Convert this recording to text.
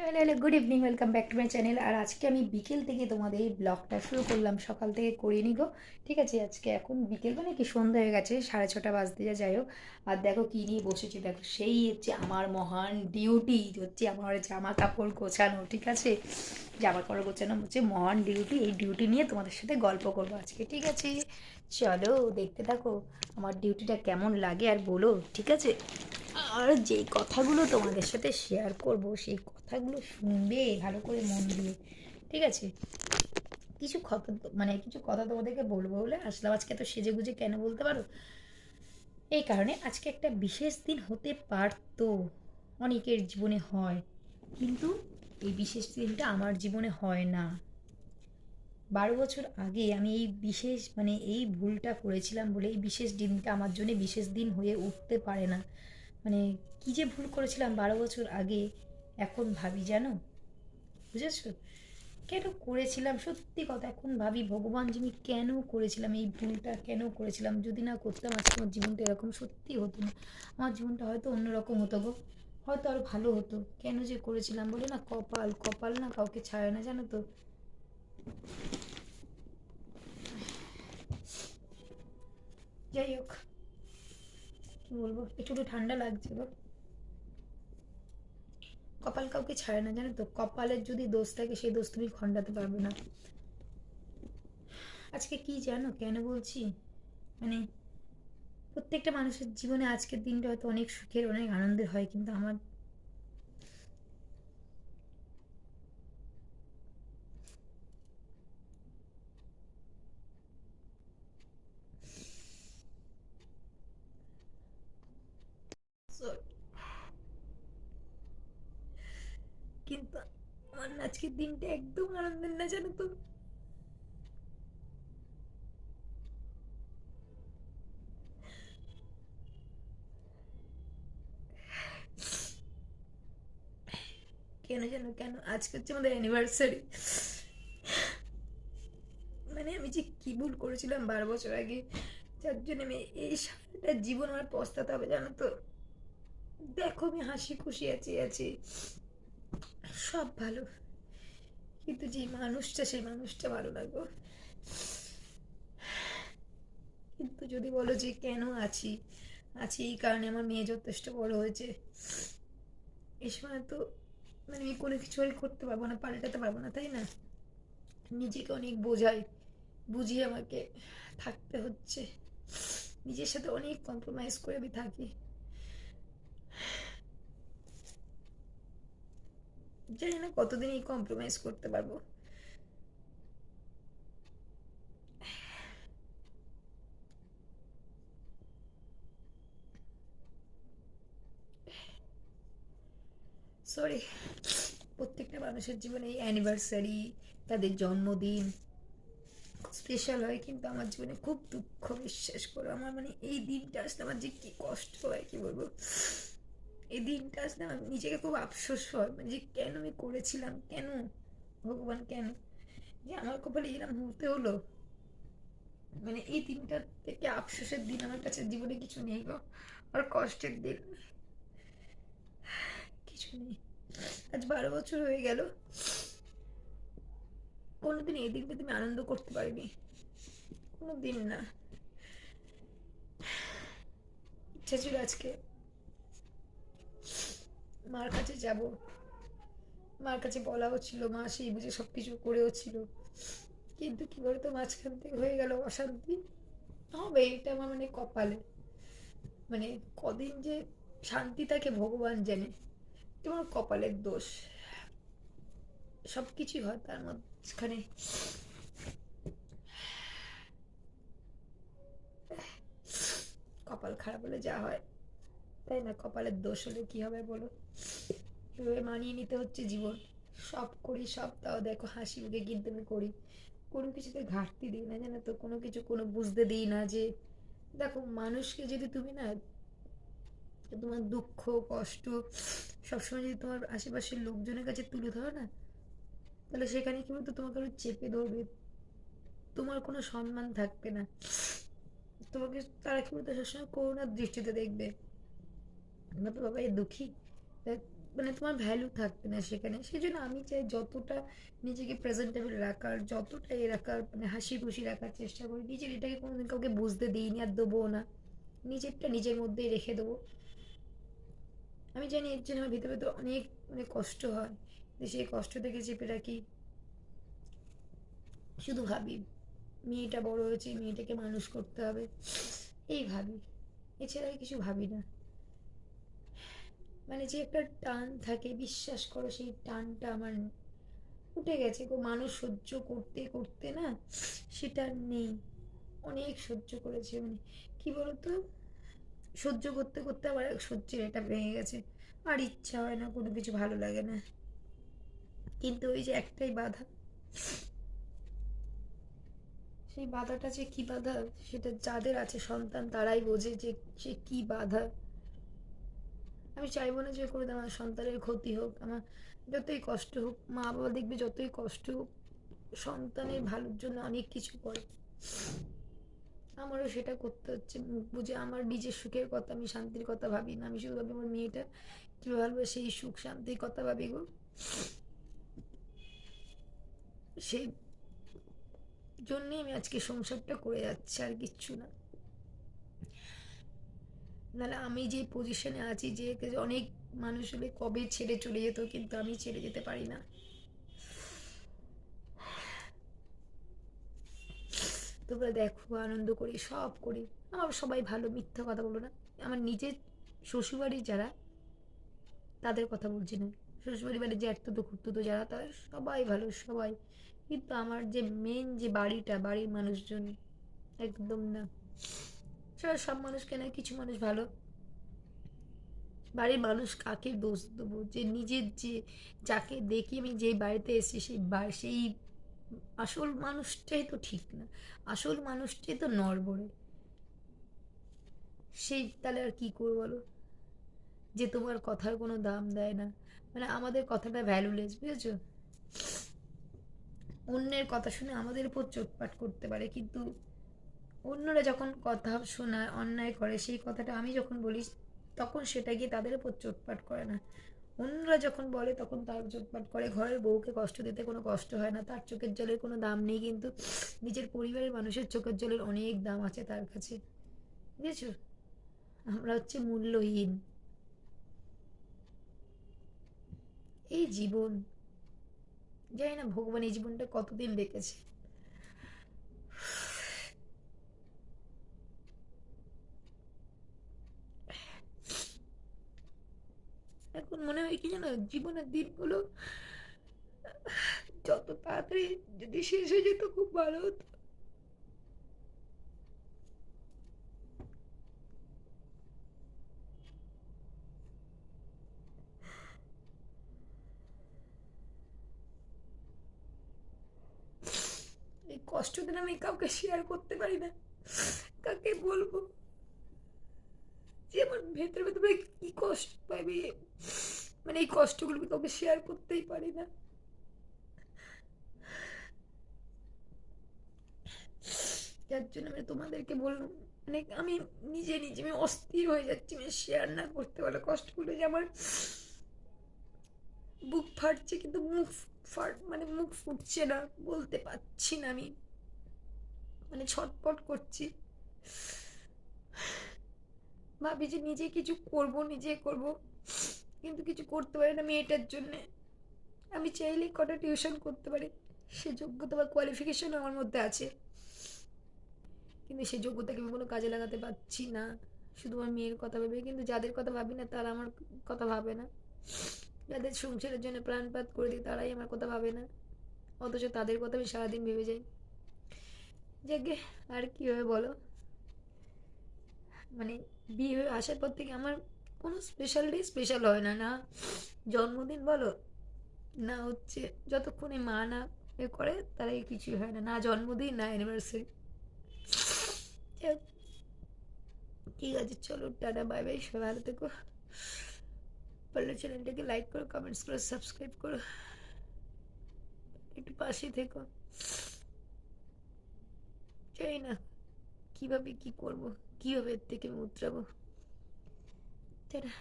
Hello hello good evening welcome back to my channel আর আজকে আমি বিকেল থেকে তোমাদের এই ব্লগটা শুরু করলাম। সকাল থেকে করে নিগো ঠিক আছে, আজকে এখন বিকেল মানে কি সন্ধ্যা হয়ে গেছে, সাড়ে ছটা বাজতে যা যাই হোক। আর দেখো কী নিয়ে বসেছি। দেখো সেই হচ্ছে আমার মহান ডিউটি হচ্ছে আমার জামা কাপড় গোছানো, ঠিক আছে? জামা কাপড় গোছানো হচ্ছে মহান ডিউটি এই ডিউটি নিয়ে তোমাদের সাথে গল্প করব আজকে, ঠিক আছে? চলো দেখতে থাকো আমার ডিউটিটা কেমন লাগে আর বলো, ঠিক আছে? আর যেই কথাগুলো তোমাদের সাথে শেয়ার করব, সেই কথাগুলো শুনবে, ভালো করে মন দিয়ে, ঠিক আছে? কিছু কথা মানে কিছু কথা তোমাদেরকে বলব বলে আসলাম। আজকে তো সেজে গুজে কেন বলতে পারো? এই কারণে আজকে একটা বিশেষ দিন হতে পারতো। অনেকের জীবনে হয়, কিন্তু এই বিশেষ দিনটা আমার জীবনে হয় না। বারো বছর আগে আমি এই বিশেষ মানে এই ভুলটা করেছিলাম বলে এই বিশেষ দিনটা আমার জন্য বিশেষ দিন হয়ে উঠতে পারে না। মানে কী যে ভুল করেছিলাম বারো বছর আগে, এখন ভাবি জানো? বুঝেছ? কেন করেছিলাম? সত্যি কথা, এখন ভাবি ভগবান যিনি কেন করেছিলাম, এই ভুলটা কেন করেছিলাম? যদি না করতাম আজকে আমার জীবনটা এরকম সত্যি হতো না। আমার জীবনটা হয়তো অন্যরকম হতো গো। হয়তো আরও ভালো হতো। কেন যে করেছিলাম বলে না, কপাল কপাল না কাউকে ছাড়ে না, জানো তো? যাই হোক। কি বলব? একটু ঠান্ডা লাগছে গো। কপাল কাউকে ছাড়ে না, জানো তো? কপালের যদি দোষ থাকে, সেই দোষ তুমি খণ্ডাতে পারবে না। আজকে কি জানো? কেন বলছি? মানে প্রত্যেকটা মানুষের জীবনে আজকের দিনটা হয়তো অনেক সুখের, অনেক আনন্দের হয়, কিন্তু আমার কিন্তু আমার আজকের দিনটা একদম আনন্দের না জানো তো? কেন জানো, কেন? আজকে হচ্ছে আমাদের অ্যানিভার্সারি মানে আমি যে কি ভুল করেছিলাম বারো বছর আগে, যার জন্য আমি এই সারাটা জীবন আমার পস্তাতে হবে জানো তো? দেখো আমি হাসি খুশি আছি আছি। সব ভালো। কিন্তু যে মানুষটা, সেই মানুষটা ভালো লাগবে কিন্তু যদি বলো যে কেন আছি আছি এই কারণে আমার মেয়ে যথেষ্ট বড় হয়েছে এই সময় তো মানে আমি কোনো কিছু আর করতে পারব না, পাল্টাতে পারব না, তাই না? নিজেকে অনেক বোঝাই, বুঝিয়ে আমাকে থাকতে হচ্ছে। নিজের সাথে অনেক কম্প্রোমাইজ করে আমি থাকি। জানি না কতদিন এই কম্প্রোমাইজ করতে পারব। সরি প্রত্যেকটা মানুষের জীবনে এই অ্যানিভার্সারি তাদের জন্মদিন স্পেশাল হয়, কিন্তু আমার জীবনে খুব দুঃখ বিশ্বাস করো, আমার মানে এই দিনটা আসলে আমার যে কি কষ্ট হয়, কি বলব? এই দিনটা আসলে আমার নিজেকে খুব আফসোস হয়। মানে যে কেন আমি করেছিলাম? কেন? ভগবান কেন? যে আমার কপালে এরকম হতে হলো। মানে এই দিনটা থেকে আফসোসের দিন আমার কাছে জীবনে কিছু নেই গো। আর কষ্টের দিন কিছু নেই। আজ বারো বছর হয়ে গেল। কোনোদিন এই দিনটা তুমি আনন্দ করতে পারিনি। কোনো দিন না। ইচ্ছা ছিল আজকে মার কাছে যাব। মার কাছে বলাও ছিল, মা সেই বুঝে সব কিছু করেও ছিল। কিন্তু কি বলতো, মাঝখান থেকে হয়ে গেল অশান্তি। হবে এটা আমার মানে কপালে। মানে কদিন যে শান্তি থাকে ভগবান জানে, তোমার কপালের দোষ। সব কিছুই হয় তার মাঝখানে। কপাল খারাপ হলে যা হয়। তাই না? কপালের দোষ হলে কি হবে বলো? এভাবে মানিয়ে নিতে হচ্ছে জীবন। সব করি, সব তাও দেখো, হাসি মুখে কিন্তু আমি করি। কোনো কিছুতে ঘাটতি দিই না, জানো তো? কোনো কিছু কোনো বুঝতে দিই না যে, দেখো, মানুষকে যদি তুমি না, তোমার দুঃখ, কষ্ট, সবসময় যদি তোমার আশেপাশের লোকজনের কাছে তুলে ধরো না, তাহলে সেখানে কি বলতো? তোমাকে আরও চেপে ধরবে। তোমার কোনো সম্মান থাকবে না। তোমাকে তারা কি বলতো? সবসময় করুণার দৃষ্টিতে দেখবে। না তো বাবা দুঃখী। মানে তোমার ভ্যালু থাকবে না সেখানে। সেই জন্য আমি চাই যতটা নিজেকে প্রেজেন্টেবল রাখার, যতটা এ রাখার মানে হাসি খুশি রাখার চেষ্টা করি। নিজের এটাকে কোনোদিন কাউকে বুঝতে দিইনি আর দেবো না। নিজেরটা নিজের মধ্যেই রেখে দেবো। আমি জানি এর জন্য আমার ভিতরে ভিতরে অনেক অনেক কষ্ট হয়। যে সেই কষ্ট থেকে চেপে রাখি। শুধু ভাবি, মেয়েটা বড় হয়েছে, মেয়েটাকে মানুষ করতে হবে। এই ভাবি। এছাড়া কিছু ভাবি না। মানে যে একটা টান থাকে, বিশ্বাস করো সেই টানটা আমার উঠে গেছে গো। মানুষ সহ্য করতে করতে না সেটা নেই। অনেক সহ্য করেছে মানে কি বলতো? সহ্য করতে করতে আবার এক সহ্যের এটা ভেঙে গেছে। আর ইচ্ছা হয় না, কোনো কিছু ভালো লাগে না। কিন্তু ওই যে একটাই বাধা, সেই বাধাটা যে কি বাধা, সেটা যাদের আছে সন্তান তারাই বোঝে যে সে কি বাধা। আমি চাইব না যে করে আমার সন্তানের ক্ষতি হোক, আমার যতই কষ্ট হোক মা বাবা দেখবে যতই কষ্ট হোক, সন্তানের ভালোর জন্য অনেক কিছু করে। আমারও সেটা করতে হচ্ছে। বুঝে আমার নিজের সুখের কথা আমি শান্তির কথা ভাবি না। আমি শুধু ভাবি আমার মেয়েটা কীভাবে ভাববে সেই সুখ, শান্তির কথা ভাবি গো। সেই জন্যই আমি আজকে সংসারটা করে যাচ্ছি আর কিচ্ছু না। নাহলে আমি যে পজিশনে আছি, যে অনেক মানুষ হলে কবে ছেড়ে চলে যেত, কিন্তু আমি ছেড়ে যেতে পারি না। তোমরা দেখো, আনন্দ করি, সব করি। আমার সবাই ভালো, মিথ্যা কথা বলো না। আমার নিজের শ্বশুরবাড়ির যারা, তাদের কথা বলছি না। শ্বশুরবাড়ি বাড়ির যে একটু তো ঘুরতো তো যারা, তারা সবাই ভালো, সবাই। কিন্তু আমার যে মেন যে বাড়িটা, বাড়ির মানুষজন, একদম না। সব সব মানুষকে না কিছু মানুষ ভালো। বাড়ির মানুষ কাকে দোষ দেবো? যে নিজের যে যাকে দেখি আমি যেই বাড়িতে এসেছি সেই সেই আসল মানুষটাই তো ঠিক না। আসল মানুষটাই তো নড়বড়ে। সেই তাহলে আর কি করব বলো? যে তোমার কথার কোনো দাম দেয় না। মানে আমাদের কথাটা ভ্যালুলেস বুঝেছ? অন্যের কথা শুনে আমাদের উপর চোটপাট করতে পারে, কিন্তু অন্যরা যখন কথা শোনায়, অন্যায় করে, সেই কথাটা আমি যখন বলি, তখন সেটা গিয়ে তাদের উপর চোটপাট করে না। অন্যরা যখন বলে, তখন তার চোটপাট করে। ঘরের বউকে কষ্ট দিতে কোনো কষ্ট হয় না। তার চোখের জলের কোনো দাম নেই কিন্তু নিজের পরিবারের মানুষের চোখের জলের অনেক দাম আছে তার কাছে। বুঝেছ? আমরা হচ্ছে মূল্যহীন। এই জীবন, জানি না, ভগবান এই জীবনটা কতদিন রেখেছে এখন মনে হয় কি জানো জীবনের দিনগুলো যত তাড়াতাড়ি যদি শেষ হয়ে যেত, খুব ভালো হতো। আমি কাউকে শেয়ার করতে পারি না। কাকে বলব? যে আমার ভেতরে ভেতরে কি কষ্ট পাবে? মানে এই কষ্টগুলো কাউকে শেয়ার করতেই পারি না। যার জন্য আমি তোমাদেরকে বললাম মানে আমি নিজে নিজে আমি অস্থির হয়ে যাচ্ছি আমি শেয়ার না করতে পারলে কষ্টগুলো যে আমার বুক ফাটছে, কিন্তু মুখ ফাট মানে মুখ ফুটছে না, বলতে পারছি না আমি। মানে ছটপট করছি। ভাবি যে নিজে কিছু করব, নিজে করব। কিন্তু কিছু করতে পারি না মেয়েটার জন্যে। আমি চাইলেই কটা টিউশন করতে পারি। সে যোগ্যতা বা কোয়ালিফিকেশন আমার মধ্যে আছে। কিন্তু সেই যোগ্যতাকে আমি কোনো কাজে লাগাতে পারছি না। শুধু আমার মেয়ের কথা ভেবে। কিন্তু যাদের কথা ভাবি না, তারা আমার কথা ভাবে না। যাদের সংসারের জন্য প্রাণপাত করে দিই, তারাই আমার কথা ভাবে না। অথচ তাদের কথা আমি সারাদিন ভেবে যাই। যাকে আর কী হবে বলো? মানে বিয়ে হয়ে আসার পর থেকে আমার কোনো স্পেশাল ডে স্পেশাল হয় না না জন্মদিন বলো, না হচ্ছে যতক্ষণে মা না এ করে তারাই কিছুই হয় না না জন্মদিন, না অ্যানিভার্সারি ঠিক আছে, চলো, টাটা বাই বাই সবাই ভালো থেকো। পারলে চ্যানেলটাকে লাইক করো কমেন্টস করো সাবস্ক্রাইব করো। একটু পাশে থেকো। চাই না, কীভাবে কী করব, কীভাবে এর থেকে আমি উতরাবো তারা